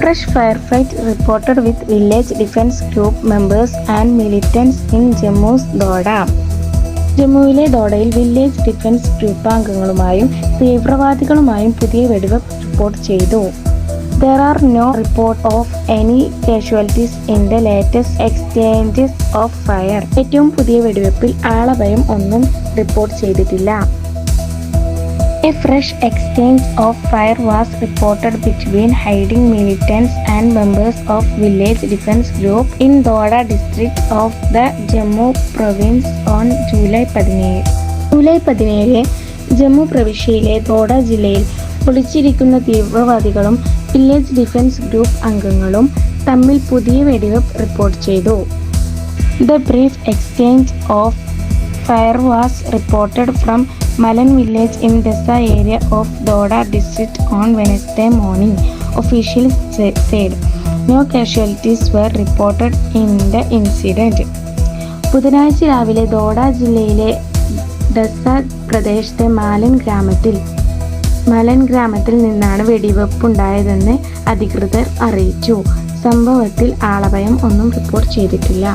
fresh firefight reported with village defense group members and militants in Jammu's Doda. ജമ്മുവിലെ ദോഡയിൽ village defence group അംഗങ്ങളുമായും തീവ്രവാദികളുമായും പുതിയ വെടിവെപ്പ് റിപ്പോർട്ട് ചെയ്തു. There are no report of any casualties in the latest exchanges of fire ഏറ്റവും പുതിയ വെടിവെപ്പിൽ ആളഭയം ഒന്നും റിപ്പോർട്ട് ചെയ്തിട്ടില്ല. A fresh exchange of fire was reported between hiding militants and members of village defense group in Doda district of the Jammu province on July 17. July പതിനേഴ് ജമ്മു പ്രവിശ്യയിലെ ദോഡ ജില്ലയിൽ ഒളിച്ചിരിക്കുന്ന തീവ്രവാദികളും village defence group അംഗങ്ങളും തമ്മിൽ പുതിയ വെടിവെപ്പ് റിപ്പോർട്ട് ചെയ്തു The brief exchange of fire was reported from Malan village in Dessa area of Doda district on Wednesday morning, officials said. No casualties were reported in the incident. ബുധനാഴ്ച രാവിലെ ദോഡ ജില്ലയിലെ ഡസ പ്രദേശത്തെ മാലൻ ഗ്രാമത്തിൽ മലൻ ഗ്രാമത്തിൽ നിന്നാണ് വെടിവെപ്പുണ്ടായതെന്ന് അധികൃതർ അറിയിച്ചു സംഭവത്തിൽ ആളഭയം ഒന്നും റിപ്പോർട്ട് ചെയ്തിട്ടില്ല